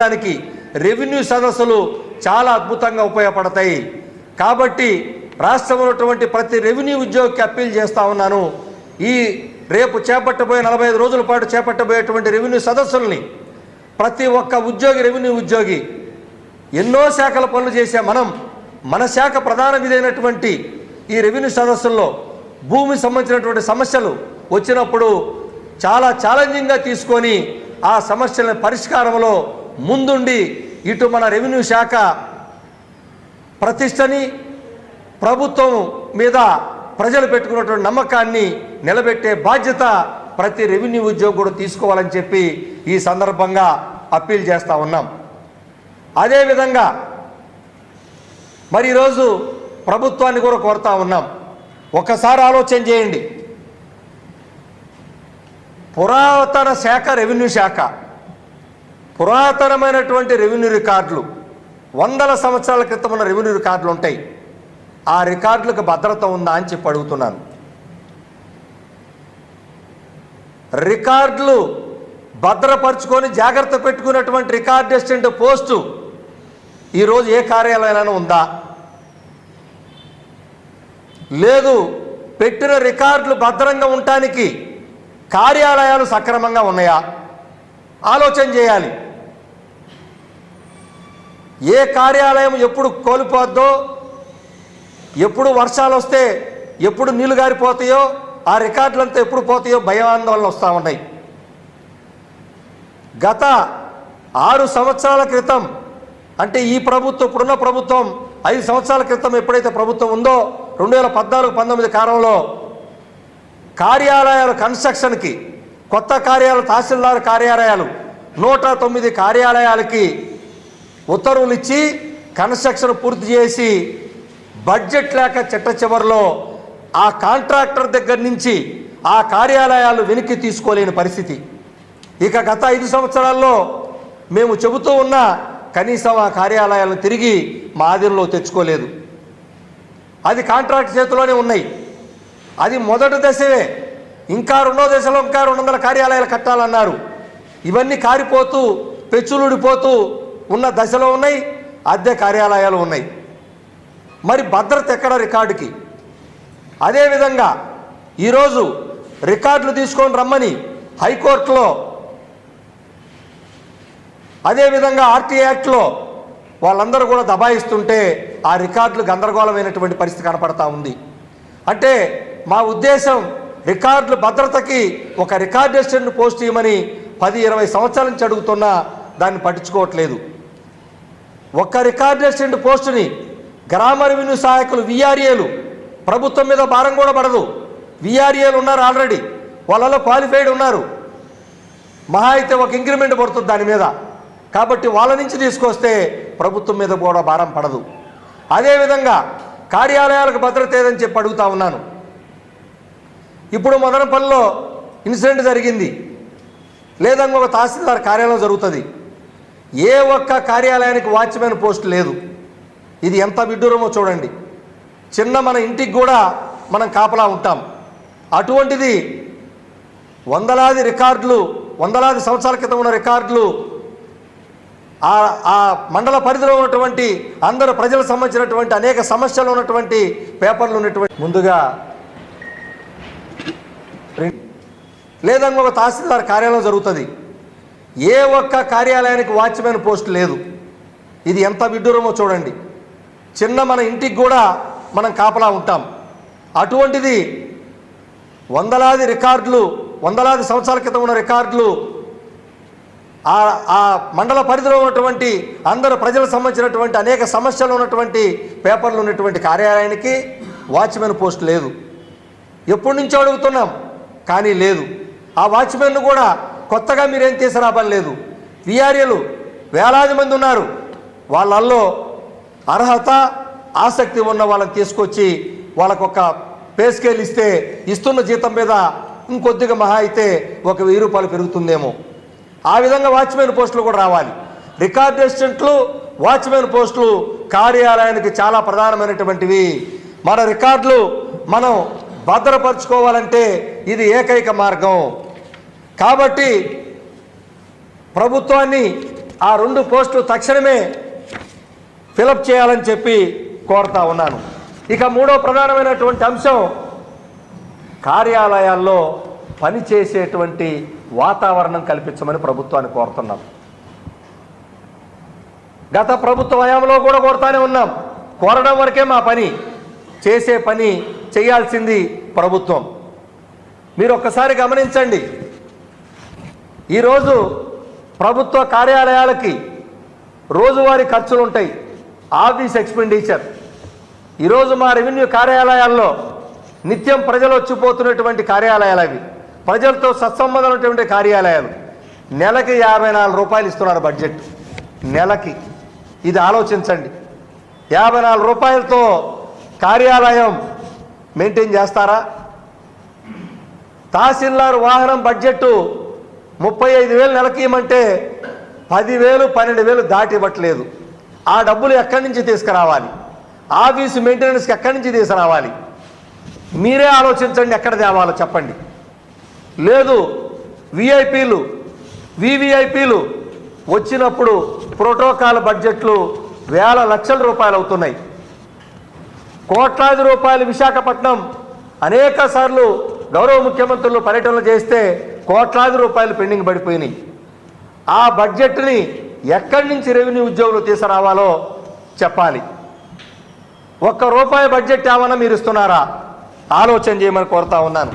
దానికి రెవెన్యూ సదస్సులు చాలా అద్భుతంగా ఉపయోగపడతాయి. కాబట్టి రాష్ట్రంలో ఉన్నటువంటి ప్రతి రెవెన్యూ ఉద్యోగికి అప్పీల్ చేస్తూ ఉన్నాను. ఈ రేపు చేపట్టబోయే నలభై ఐదు రోజుల పాటు చేపట్టబోయేటువంటి రెవెన్యూ సదస్సుల్ని ప్రతి ఒక్క ఉద్యోగి రెవెన్యూ ఉద్యోగి ఎన్నో శాఖల పనులు చేసే మనం మన శాఖ ప్రధాన విధైనటువంటి ఈ రెవెన్యూ సదస్సుల్లో భూమి సంబంధించినటువంటి సమస్యలు వచ్చినప్పుడు చాలా ఛాలెంజింగ్గా తీసుకొని ఆ సమస్యల పరిష్కారంలో ముందుండి ఇటు మన రెవెన్యూ శాఖ ప్రతిష్టని ప్రభుత్వం మీద ప్రజలు పెట్టుకున్నటువంటి నమ్మకాన్ని నిలబెట్టే బాధ్యత ప్రతి రెవెన్యూ ఉద్యోగి కూడా తీసుకోవాలని చెప్పి ఈ సందర్భంగా అప్పీల్ చేస్తూ ఉన్నాం. అదేవిధంగా మరి ఈరోజు ప్రభుత్వాన్ని కూడా కోరుతా ఉన్నాం. ఒకసారి ఆలోచన చేయండి. పురాతన శాఖ రెవెన్యూ శాఖ పురాతనమైనటువంటి రెవెన్యూ రికార్డులు వందల సంవత్సరాల క్రితం ఉన్న రెవెన్యూ రికార్డులు ఉంటాయి. ఆ రికార్డులకు భద్రత ఉందా అని చెప్పి అడుగుతున్నాను. రికార్డులు భద్రపరుచుకొని జాగ్రత్త పెట్టుకున్నటువంటి రికార్డ్ అసిస్టెంట్ పోస్టు ఈరోజు ఏ కార్యాలయంలో ఉందా? లేదు పెట్టిన రికార్డులు భద్రంగా ఉండటానికి కార్యాలయాలు సక్రమంగా ఉన్నాయా? ఆలోచన చేయాలి. ఏ కార్యాలయం ఎప్పుడు కోల్పోద్దో ఎప్పుడు వర్షాలు వస్తే ఎప్పుడు నీళ్ళు గారిపోతాయో ఆ రికార్డులంతా ఎప్పుడు పోతాయో భయాందోళనలు వస్తూ ఉన్నాయి గత ఆరు సంవత్సరాల క్రితం అంటే ఈ ప్రభుత్వం ఇప్పుడున్న ప్రభుత్వం ఐదు సంవత్సరాల క్రితం ఎప్పుడైతే ప్రభుత్వం ఉందో రెండు వేల పద్నాలుగు పంతొమ్మిది కాలంలో కార్యాలయాల కన్స్ట్రక్షన్కి కొత్త కార్యాలయ తహసీల్దార్ కార్యాలయాలు నూట తొమ్మిది కార్యాలయాలకి ఉత్తర్వులు ఇచ్చి కన్స్ట్రక్షన్ పూర్తి చేసి బడ్జెట్ లేక చిట్ట చివరిలో ఆ కాంట్రాక్టర్ దగ్గర నుంచి ఆ కార్యాలయాలు వెనక్కి తీసుకోలేని పరిస్థితి. ఇక గత ఐదు సంవత్సరాల్లో మేము చెబుతూ ఉన్న కనీసం ఆ కార్యాలయాలను తిరిగి మా ఆధీనంలో తెచ్చుకోలేదు. అది కాంట్రాక్ట్ చేతిలోనే ఉన్నాయి. అది మొదటి దశవే. ఇంకా రెండో దశలో ఇంకా రెండు వందల కార్యాలయాలు కట్టాలన్నారు. ఇవన్నీ కారిపోతూ పెచ్చులుడిపోతూ ఉన్న దశలో ఉన్నాయి అద్దె కార్యాలయాలు ఉన్నాయి. మరి భద్రత ఎక్కడ రికార్డుకి? అదేవిధంగా ఈరోజు రికార్డులు తీసుకొని రమ్మని హైకోర్టులో అదేవిధంగా ఆర్టీ యాక్ట్లో వాళ్ళందరూ కూడా దబాయిస్తుంటే ఆ రికార్డులు గందరగోళమైనటువంటి పరిస్థితి కనపడతా ఉంది. అంటే మా ఉద్దేశం రికార్డుల భద్రతకి ఒక రికార్డ్ పోస్ట్ ఇవ్వమని పది ఇరవై సంవత్సరాల నుంచి అడుగుతున్నా దాన్ని పట్టించుకోవట్లేదు. ఒక్క రికార్డెస్టెంట్ పోస్టుని గ్రామ రెవెన్యూ సహాయకులు విఆర్ఏలు ప్రభుత్వం మీద భారం కూడా పడదు. విఆర్ఏలు ఉన్నారు ఆల్రెడీ. వాళ్ళలో క్వాలిఫైడ్ ఉన్నారు. మహా అయితే ఒక ఇంక్రిమెంట్ పడుతుంది దాని మీద. కాబట్టి వాళ్ళ నుంచి తీసుకొస్తే ప్రభుత్వం మీద కూడా భారం పడదు. అదేవిధంగా కార్యాలయాలకు భద్రత ఏదని చెప్పి అడుగుతా ఉన్నాను. ఇప్పుడు మదనపల్లిలో ఇన్సిడెంట్ జరిగింది. లేదా ఒక తహసీల్దార్ కార్యాలయం జరుగుతుంది. ఏ ఒక్క కార్యాలయానికి వాచ్మెన్ పోస్ట్ లేదు. ఇది ఎంత విడ్డూరమో చూడండి. చిన్న మన ఇంటికి కూడా మనం కాపలా ఉంటాం. అటువంటిది వందలాది రికార్డులు వందలాది సంవత్సరాల క్రితం ఉన్న రికార్డులు ఆ ఆ మండల పరిధిలో ఉన్నటువంటి అందరు ప్రజలకు సంబంధించినటువంటి అనేక సమస్యలు ఉన్నటువంటి పేపర్లు ఉన్నటువంటి ముందుగా లేదా ఒక తహసీల్దార్ కార్యాలయం జరుగుతుంది. ఏ ఒక్క కార్యాలయానికి వాచ్మెన్ పోస్ట్ లేదు. ఇది ఎంత విడ్డూరమో చూడండి. చిన్న మన ఇంటికి కూడా మనం కాపలా ఉంటాం. అటువంటిది వందలాది రికార్డులు వందలాది సంవత్సరాల క్రితం ఉన్న రికార్డులు ఆ ఆ మండల పరిధిలో ఉన్నటువంటి అందరు ప్రజలకు సంబంధించినటువంటి అనేక సమస్యలు ఉన్నటువంటి పేపర్లు ఉన్నటువంటి కార్యాలయానికి వాచ్మెన్ పోస్ట్ లేదు. ఎప్పటి నుంచో అడుగుతున్నాం కానీ లేదు. ఆ వాచ్మెన్ను కూడా కొత్తగా మీరేం తీసుకురాపని లేదు. విఆర్ఏలు వేలాది మంది ఉన్నారు. వాళ్ళల్లో అర్హత ఆసక్తి ఉన్న వాళ్ళని తీసుకొచ్చి వాళ్ళకొక పే స్కేల్ ఇస్తే ఇస్తున్న జీతం మీద ఇంకొద్దిగా మహా అయితే ఒక వెయ్యి రూపాయలు పెరుగుతుందేమో. ఆ విధంగా వాచ్మెన్ పోస్టులు కూడా రావాలి. రికార్డ్ అసిస్టెంట్లు వాచ్మెన్ పోస్టులు కార్యాలయానికి చాలా ప్రధానమైనటువంటివి. మన రికార్డులు మనం భద్రపరచుకోవాలంటే ఇది ఏకైక మార్గం. కాబట్టి ప్రభుత్వాన్ని ఆ రెండు పోస్టులు తక్షణమే ఫిలప్ చేయాలని చెప్పి కోరుతా ఉన్నాను. ఇక మూడో ప్రధానమైనటువంటి అంశం కార్యాలయాల్లో పనిచేసేటువంటి వాతావరణం కల్పించమని ప్రభుత్వాన్ని కోరుతున్నాం. గత ప్రభుత్వ హయాంలో కూడా కోరుతానే ఉన్నాం. కోరడం వరకే మా పని చేసే పని చేయాల్సింది ప్రభుత్వం. మీరు ఒక్కసారి గమనించండి. ఈరోజు ప్రభుత్వ కార్యాలయాలకి రోజువారీ ఖర్చులు ఉంటాయి ఆఫీస్ ఎక్స్పెండిచర్. ఈరోజు మా రెవెన్యూ కార్యాలయాల్లో నిత్యం ప్రజలు వచ్చిపోతున్నటువంటి కార్యాలయాలు అవి. ప్రజలతో సత్సంబంధం ఉన్నటువంటి కార్యాలయాలు. నెలకి యాభై నాలుగు రూపాయలు ఇస్తున్నారు బడ్జెట్. నెలకి. ఇది ఆలోచించండి. యాభై నాలుగు రూపాయలతో కార్యాలయం మెయింటైన్ చేస్తారా? తహసీల్దార్ వాహనం బడ్జెట్ ముప్పై ఐదు వేలు నెలకి ఇవ్వమంటే పదివేలు పన్నెండు వేలు దాటి ఇవ్వట్లేదు ఆ డబ్బులు ఎక్కడి నుంచి తీసుకురావాలి? ఆఫీసు మెయింటెనెన్స్కి ఎక్కడి నుంచి తీసుకురావాలి? మీరే ఆలోచించండి ఎక్కడ తేవాలో చెప్పండి. లేదు విఐపీలు వివిఐపీలు వచ్చినప్పుడు ప్రోటోకాల్ బడ్జెట్లు వేల లక్షల రూపాయలు అవుతున్నాయి. కోట్లాది రూపాయలు విశాఖపట్నం అనేక సార్లు గౌరవ ముఖ్యమంత్రులు పర్యటనలు చేస్తే కోట్లాది రూపాయలు పెండింగ్ పడిపోయినాయి. ఆ బడ్జెట్ని ఎక్కడి నుంచి రెవెన్యూ ఉద్యోగులు తీసుకురావాలో చెప్పాలి. ఒక్క రూపాయి బడ్జెట్ ఏమన్నా మీరు ఇస్తున్నారా? ఆలోచన చేయమని కోరుతా ఉన్నాను.